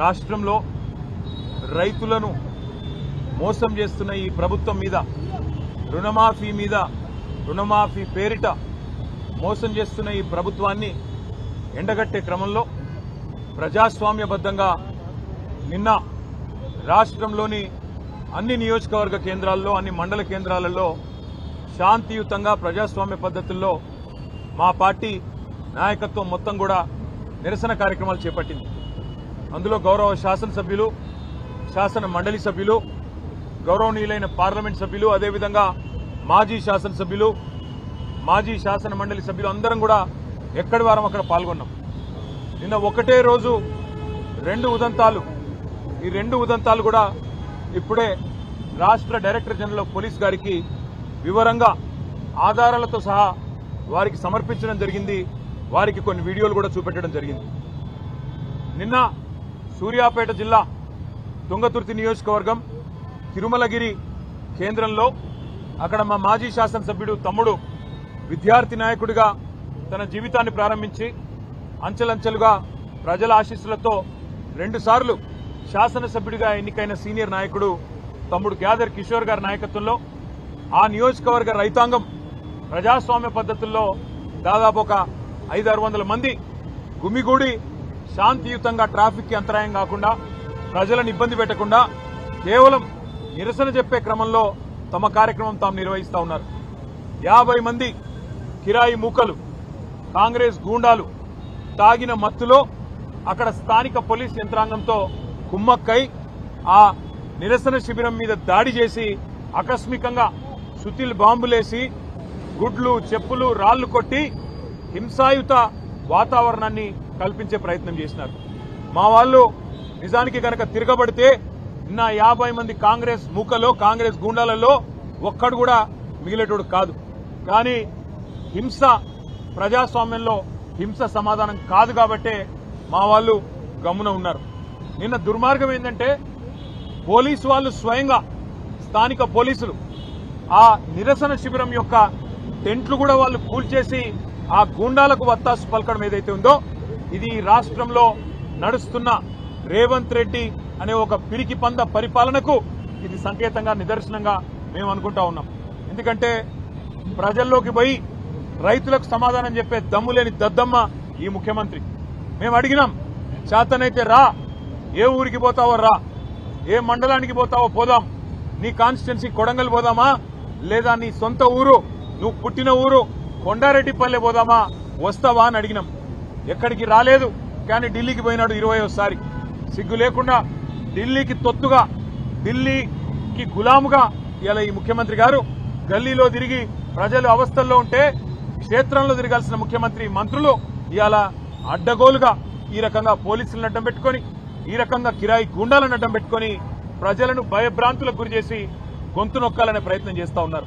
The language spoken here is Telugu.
రాష్ట్రంలో రైతులను మోసం చేస్తున్న ఈ ప్రభుత్వం మీద రుణమాఫీ మీద రుణమాఫీ పేరిట మోసం చేస్తున్న ఈ ప్రభుత్వాన్ని ఎండగట్టే క్రమంలో ప్రజాస్వామ్యబద్ధంగా నిన్న రాష్ట్రంలోని అన్ని నియోజకవర్గ కేంద్రాల్లో అన్ని మండల కేంద్రాలలో శాంతియుతంగా ప్రజాస్వామ్య పద్ధతుల్లో మా పార్టీ నాయకత్వం మొత్తం కూడా నిరసన కార్యక్రమాలు చేపట్టింది. అందులో గౌరవ శాసనసభ్యులు శాసన మండలి సభ్యులు గౌరవనీయులైన పార్లమెంట్ సభ్యులు అదేవిధంగా మాజీ శాసనసభ్యులు మాజీ శాసన మండలి సభ్యులు అందరం కూడా ఎక్కడి వారం అక్కడ పాల్గొన్నాం. నిన్న ఒకటే రోజు రెండు ఉదంతాలు ఈ రెండు ఉదంతాలు కూడా ఇప్పుడే రాష్ట్ర డైరెక్టర్ జనరల్ ఆఫ్ పోలీస్ గారికి వివరంగా ఆధారాలతో సహా వారికి సమర్పించడం జరిగింది. వారికి కొన్ని వీడియోలు కూడా చూపెట్టడం జరిగింది. నిన్న సూర్యాపేట జిల్లా తుంగతుర్తి నియోజకవర్గం తిరుమలగిరి కేంద్రంలో అక్కడ మా మాజీ శాసనసభ్యుడు తమ్ముడు విద్యార్థి నాయకుడిగా తన జీవితాన్ని ప్రారంభించి అంచెలంచెలుగా ప్రజల ఆశీస్సులతో రెండుసార్లు శాసనసభ్యుడిగా ఎన్నికైన సీనియర్ నాయకుడు తమ్ముడు గ్యాదర్ కిషోర్ గారి నాయకత్వంలో ఆ నియోజకవర్గ రైతాంగం ప్రజాస్వామ్య పద్ధతుల్లో దాదాపు ఒక ఐదారు వందల మంది గుమిగూడి శాంతియుతంగా ట్రాఫిక్కి అంతరాయం కాకుండా ప్రజలను ఇబ్బంది పెట్టకుండా కేవలం నిరసన చెప్పే క్రమంలో తమ కార్యక్రమం తాము నిర్వహిస్తా ఉన్నారు. యాభై మంది కిరాయి మూకలు కాంగ్రెస్ గూండాలు తాగిన మత్తులో అక్కడ స్థానిక పోలీస్ యంత్రాంగంతో కుమ్మక్కై ఆ నిరసన శిబిరం మీద దాడి చేసి ఆకస్మికంగా సుతిల్ బాంబులేసి గుడ్లు చెప్పులు రాళ్ళు కొట్టి హింసాయుత వాతావరణాన్ని కల్పించే ప్రయత్నం చేసినారు. మా వాళ్ళు నిజానికి కనుక తిరగబడితే నిన్న యాభై మంది కాంగ్రెస్ మూకలో కాంగ్రెస్ గూండాలలో ఒక్కడు కూడా మిగిలేటోడు కాదు. కానీ హింస ప్రజాస్వామ్యంలో హింస సమాధానం కాదు కాబట్టే మా వాళ్ళు గమ్మున ఉన్నారు. నిన్న దుర్మార్గం ఏంటంటే పోలీసు వాళ్ళు స్వయంగా స్థానిక పోలీసులు ఆ నిరసన శిబిరం యొక్క టెంట్లు కూడా వాళ్ళు కూల్చేసి ఆ గూండాలకు వత్తాసు పలకడం ఏదైతే ఉందో ఇది రాష్ట్రంలో నడుస్తున్న రేవంత్ రెడ్డి అనే ఒక పిరికి పంద పరిపాలనకు ఇది సంకేతంగా నిదర్శనంగా మేము అనుకుంటా ఉన్నాం. ఎందుకంటే ప్రజల్లోకి పోయి రైతులకు సమాధానం చెప్పే దమ్ము లేని దద్దమ్మ ఈ ముఖ్యమంత్రి. మేము అడిగినాం చేతనైతే రా ఏ ఊరికి పోతావో రా ఏ మండలానికి పోతావో పోదాం నీ కాన్స్టిట్యున్సీ కొడంగల్ పోదామా లేదా నీ సొంత ఊరు నువ్వు పుట్టిన ఊరు కొండారెడ్డిపల్లె పోదామా వస్తావా అని అడిగినాం. ఎక్కడికి రాలేదు కానీ ఢిల్లీకి పోయినాడు ఇరవై ఒకసారి సిగ్గు లేకుండా ఢిల్లీకి తొత్తుగా ఢిల్లీకి గులాముగా ఇలా ఈ ముఖ్యమంత్రి గారు గల్లీలో తిరిగి ప్రజలు అవస్థల్లో ఉంటే క్షేత్రంలో తిరగాల్సిన ముఖ్యమంత్రి మంత్రులు ఇవాళ అడ్డగోలుగా ఈ రకంగా పోలీసులను అడ్డం పెట్టుకొని ఈ రకంగా కిరాయి గుండాలను అడ్డం పెట్టుకొని ప్రజలను భయభ్రాంతులకు గురి చేసి గొంతు నొక్కాలనే ప్రయత్నం చేస్తా ఉన్నారు.